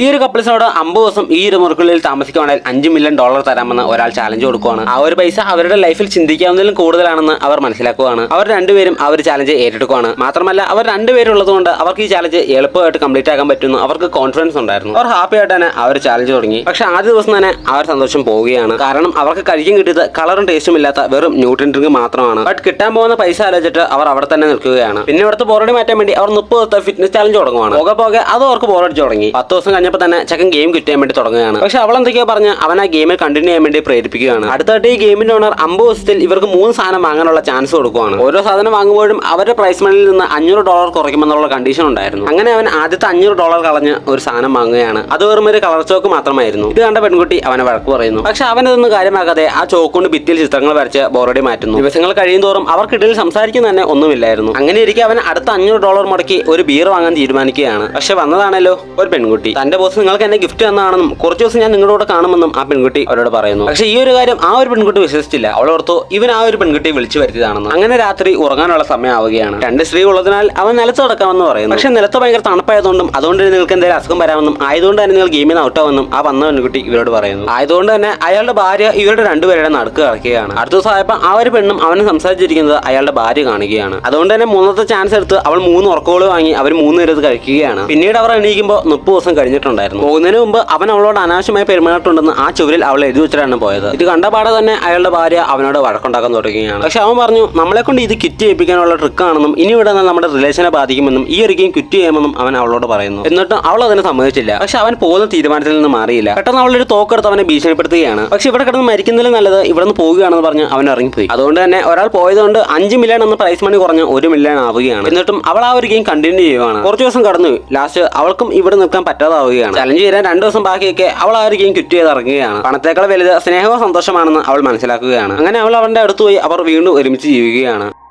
ഈ ഒരു കപ്പിൾസിനോട് അമ്പത് ദിവസം ഈ ഒരു മുറിക്കുള്ളിൽ താമസിക്കുകയാണെങ്കിൽ അഞ്ച് മില്യൺ ഡോളർ തരാമെന്ന് ഒരാൾ ചാലഞ്ച് കൊടുക്കുകയാണ് ആ ഒരു പൈസ അവരുടെ ലൈഫിൽ ചിന്തിക്കാവുന്നതിലും കൂടുതലാണെന്ന് അവർ മനസ്സിലാക്കുകയാണ് അവർ രണ്ടുപേരും ആ ഒരു ചാലഞ്ച് ഏറ്റെടുക്കുകയാണ് മാത്രമല്ല അവർ രണ്ടുപേരും ഉള്ളതുകൊണ്ട് അവർക്ക് ഈ ചാലഞ്ച് എളുപ്പമായിട്ട് കംപ്ലീറ്റ് ആക്കാൻ പറ്റുന്നു അവർക്ക് കോൺഫിഡൻസ് ഉണ്ടായിരുന്നു. അവർ ഹാപ്പി ആയിട്ട് തന്നെ ആ ഒരു ചാലഞ്ച് തുടങ്ങി. പക്ഷെ ആദ്യ ദിവസം തന്നെ അവർ സന്തോഷം പോവുകയാണ്. കാരണം അവർക്ക് കഴിക്കാൻ കിട്ടിയത് കളറും ടേസ്റ്റും ഇല്ലാത്ത വെറും ന്യൂട്രിൻ ഡ്രിങ്ക് മാത്രമാണ്. ബട്ട് കിട്ടാൻ പോകുന്ന പൈസ ആലോചിച്ചിട്ട് അവർ അവിടെ തന്നെ നിൽക്കുകയാണ്. പിന്നെ ഇവിടുത്തെ ബോറടി മാറ്റാൻ വേണ്ടി അവർ മുപ്പത് ദിവസത്തെ ഫിറ്റ്നസ് ചാലഞ്ച് തുടങ്ങുവാണ്. പോകെ പോകെ അത് അവർക്ക് ബോറടിച്ച് തുടങ്ങി. പത്ത് ദിവസം കഴിഞ്ഞപ്പോൾ തന്നെ ചെക്കൻ ഗെയിം കിട്ടാൻ വേണ്ടി തുടങ്ങുകയാണ്. പക്ഷെ അവൾ എന്തൊക്കെയോ പറഞ്ഞ് അവൻ ആ ഗെയിമിൽ കണ്ടിന്യൂ ചെയ്യാൻ വേണ്ടി പ്രേരിപ്പിക്കുകയാണ്. അടുത്തായിട്ട് ഈ ഗെയിമിന്റെ ഓണർ അമ്പത് ദിവസത്തിൽ ഇവർക്ക് മൂന്ന് സാധനം വാങ്ങാനുള്ള ചാൻസ് കൊടുക്കുകയാണ് ഓരോ സാധനം വാങ്ങുമ്പോഴും അവരുടെ പ്രൈസ് മണിയിൽ നിന്ന് അഞ്ഞൂറ് ഡോളർ കുറയ്ക്കുമെന്നുള്ള കണ്ടീഷൻ ഉണ്ടായിരുന്നു. അങ്ങനെ അവൻ ആദ്യത്തെ അഞ്ഞൂറ് ഡോളർ കളഞ്ഞ് ഒരു സാധനം വാങ്ങുകയാണ്. അത് വെറും ഒരു കളർ ചോക്ക് മാത്രമായിരുന്നു. ഇത് കണ്ട പെൺകുട്ടി അവനെ വഴക്ക് പറയുന്നു. പക്ഷെ അവനതൊന്നും കാര്യമാക്കാതെ ആ ചോക്ക് കൊണ്ട് ഭിത്തിയിൽ ചിത്രങ്ങൾ വരച്ച് ബോറടി മാറ്റുന്നു. ദിവസങ്ങൾ കഴിയും തോറും അവർക്കിടയിൽ സംസാരിക്കുന്ന തന്നെ ഒന്നുമില്ലായിരുന്നു. അങ്ങനെ ഇരിക്കെ അവൻ അടുത്ത അഞ്ഞൂറ് ഡോളർ മുടക്കി ഒരു ബീർ വാങ്ങാൻ തീരുമാനിക്കുകയാണ്. പക്ഷെ വന്നതാണല്ലോ ഒരു പെൺകുട്ടി. തന്റെ ബോസ് നിങ്ങൾക്ക് എന്നെ ഗിഫ്റ്റ് തന്നാണെന്നും കുറച്ച് ദിവസം ഞാൻ നിങ്ങളുടെ കാണുമെന്നും ആ പെൺകുട്ടി അവരോട് പറയുന്നു. പക്ഷേ ഈ ഒരു കാര്യം ആ ഒരു പെൺകുട്ടി വിശ്വസിച്ചില്ല. അവൾ ഓർത്തു ഇവൻ ആ ഒരു പെൺകുട്ടിയെ വിളിച്ചു വരുത്തിയതാണെന്ന്. അങ്ങനെ രാത്രി ഉറങ്ങാനുള്ള സമയമാവുകയാണ്. രണ്ട് സ്ത്രീ ഉള്ളതിനാൽ അവൻ നിലത്ത് കിടക്കാമെന്ന് പറയുന്നു. പക്ഷെ നിലത്ത് ഭയങ്കര തണുപ്പായതുകൊണ്ടും അതുകൊണ്ട് നിങ്ങൾക്ക് എന്തെങ്കിലും അസുഖം വരാമെന്നും ആയതുകൊണ്ട് തന്നെ നിങ്ങൾ ഗെയിമിൽ നിന്ന് ഔട്ടാവുമെന്നും ആ വന്ന പെൺകുട്ടി ഇവരോട് പറയുന്നു. ആയതുകൊണ്ട് തന്നെ അയാളുടെ ഭാര്യ ഇവരുടെ രണ്ടുപേരുടെ നടുക്ക് കിടക്കുകയാണ്. അടുത്ത ദിവസം ആയപ്പോൾ ആ ഒരു പെണ്ണും അവനെ സംസാരിച്ചിരിക്കുന്നത് അയാളുടെ ഭാര്യ കാണുകയാണ്. അതുകൊണ്ട് തന്നെ മൂന്നത്തെ ചാൻസ് എടുത്ത് അവൾ മൂന്ന് ഉറക്കോൾ വാങ്ങി അവർ മൂന്ന് പേരത് കഴിക്കുകയാണ്. പിന്നീട് അവർ എണീക്കുമ്പോൾ മുപ്പത് ദിവസം കഴിഞ്ഞിട്ടുണ്ടായിരുന്നു പോകുന്നതിന് മുമ്പ് അവൻ അവളോട് അനാവശ്യമായി പെരുമാറിയിട്ടുണ്ടെന്ന് ആ ചുവരിൽ അവൾ എഴുതി വെച്ചിട്ടാണ് പോയത്. ഇത് കണ്ട പാടെ തന്നെ അയാളുടെ ഭാര്യ അവനോട് വഴക്കുണ്ടാക്കാൻ തുടങ്ങുകയാണ്. പക്ഷെ അവൻ പറഞ്ഞു നമ്മളെ കൊണ്ട് ഇത് കിറ്റ് ചെയ്യിപ്പിക്കാനുള്ള ട്രിക്കാണെന്നും ഇനി ഇവിടെ നമ്മുടെ റിലേഷനെ ബാധിക്കുമെന്നും ഈ ഒരിക്കലും ക്വിറ്റ് ചെയ്യാമെന്നും അവൻ അവളോട് പറയുന്നു. എന്നിട്ടും അവൾ അതിനെ സമ്മതിച്ചില്ല. പക്ഷെ അവൻ പോകുന്ന തീരുമാനത്തിൽ നിന്ന് മാറിയില്ല. പെട്ടെന്ന് അവളൊരു തോക്കെടുത്ത് അവനെ ഭീഷണിപ്പെടുത്തുകയാണ്. പക്ഷെ ഇവിടെ കിടന്ന് മരിക്കുന്നതിലും നല്ലത് ഇവിടെ നിന്ന് പോവുകയാണെന്ന് പറഞ്ഞ് അവൻ ഇറങ്ങിപ്പോയി. അതുകൊണ്ട് തന്നെ ഒരാൾ പോയതുകൊണ്ട് അഞ്ച് മില്യൺ എന്ന പ്രൈസ് മണി കുറഞ്ഞ് ഒരു മില്യൺ ആവുകയാണ്. എന്നിട്ടും അവൾ ആ ഒരു ഗെയിം കണ്ടിന്യൂ ചെയ്യുവാണ്. കുറച്ച് ദിവസം കടന്നു ലാസ്റ്റ് അവൾക്കും ഇവിടെ നിൽക്കാൻ പറ്റാതാവുകയാണ്. ചലഞ്ച് ചെയ്യാൻ രണ്ടു ദിവസം ബാക്കിയൊക്കെ അവൾ ആ ഒരു ഗെയിം ക്വിറ്റ് ചെയ്ത് ഇറങ്ങുകയാണ്. പണത്തേക്കാൾ വലുത് സ്നേഹവും സന്തോഷമാണെന്ന് അവൾ മനസ്സിലാക്കുകയാണ്. അങ്ങനെ അവൾ അവന്റെ അടുത്ത് പോയി അവർ വീണ്ടും ഒരുമിച്ച് ജീവിക്കുകയാണ്.